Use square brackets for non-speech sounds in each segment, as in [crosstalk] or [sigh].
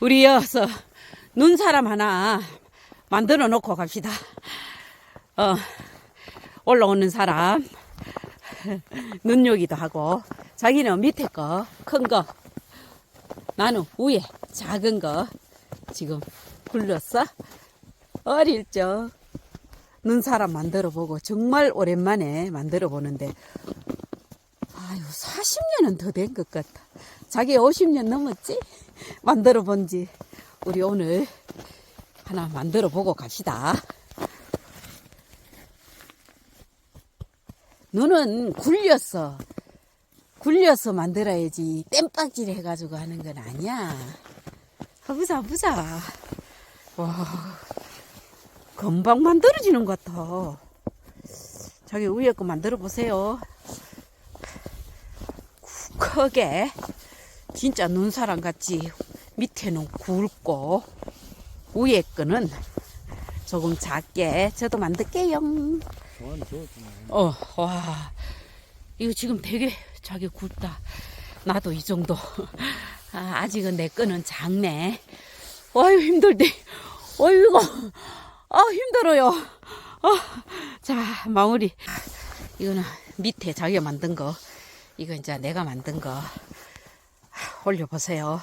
우리 이어서 눈 사람 하나 만들어 놓고 갑시다. 어, 올라오는 사람, 눈 요기도 하고, 자기는 밑에 거, 큰 거, 나는 위에 작은 거, 지금 굴렸어? 어릴 적 눈 사람 만들어 보고, 정말 오랜만에 만들어 보는데, 아유, 40년은 더 된 것 같아. 자기 50년 넘었지? 만들어 본지. 우리 오늘 하나 만들어 보고 갑시다. 눈은 굴렸어. 굴려서 만들어야지. 땜박질 해가지고 하는 건 아니야. 보자, 보자. 와, 금방 만들어지는 것 같아. 자기 위에 거 만들어 보세요. 크게 진짜 눈사람 같이 밑에는 굵고 위에 거는 조금 작게 저도 만들게요. 어, 와, 이거 지금 되게 자기 굵다. 나도 이 정도. 아, 아직은 내 거는 작네. 아유, 힘들대. 어이구, 아, 힘들어요. 아, 자, 마무리. 이거는 밑에 자기가 만든 거. 이거 이제 내가 만든 거. 올려보세요.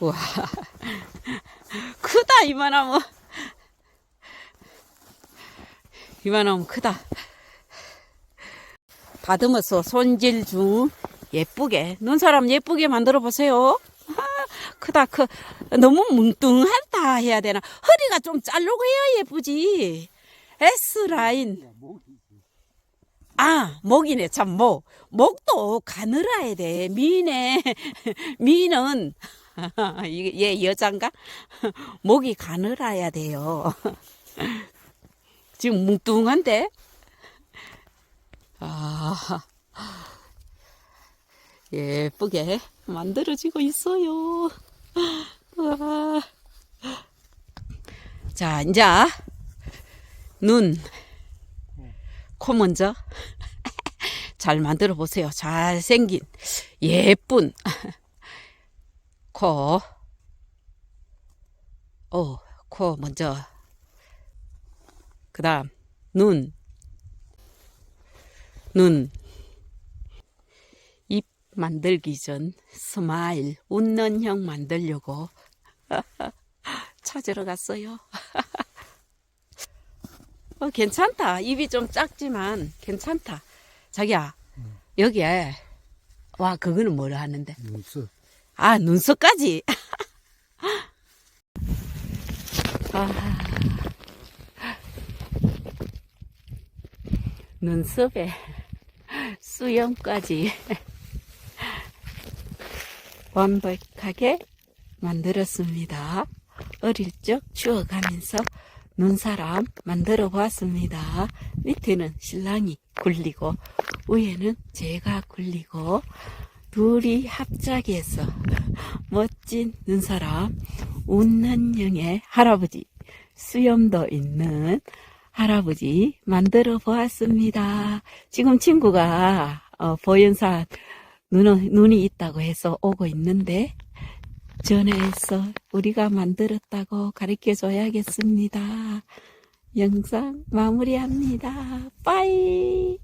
우와. 크다, 이만하면. 이만하면 크다. 다듬어서 손질 중 예쁘게 눈사람 예쁘게 만들어 보세요. 아, 크다 크 너무 뭉뚱하다 해야 되나 허리가 좀 자르고 해야 예쁘지. S 라인 아 목이네 참 목. 목도 가늘어야 돼 미네 [laughs] 미는 [laughs] 얘 여잔가 [laughs] 목이 가늘어야 돼요. 지금 뭉뚱한데? 아, 예쁘게 만들어지고 있어요. 와. 자, 이제 눈, 코 먼저 [laughs] 잘 만들어 보세요. 잘생긴 예쁜 [laughs] 코. 어, 코 먼저 그 다음, 눈. 눈. 입 만들기 전 스마일, 웃는 형 만들려고 [laughs] 찾으러 갔어요. 어, 괜찮다. 입이 좀 작지만 괜찮다. 자기야, 여기에, 와, 그거는 뭐라 하는데? 눈썹. 아, 눈썹까지. [laughs] 아. 눈썹에 수염까지 [laughs] 완벽하게 만들었습니다. 어릴 적 추억하면서 눈사람 만들어 보았습니다. 밑에는 신랑이 굴리고 위에는 제가 굴리고 둘이 합작해서 [laughs] 멋진 눈사람 웃는 형의 할아버지 수염도 있는 할아버지 만들어 보았습니다. 지금 친구가 어, 보현사 눈, 눈이 있다고 해서 오고 있는데 전화해서 우리가 만들었다고 가르쳐 줘야겠습니다. 영상 마무리합니다. 빠이.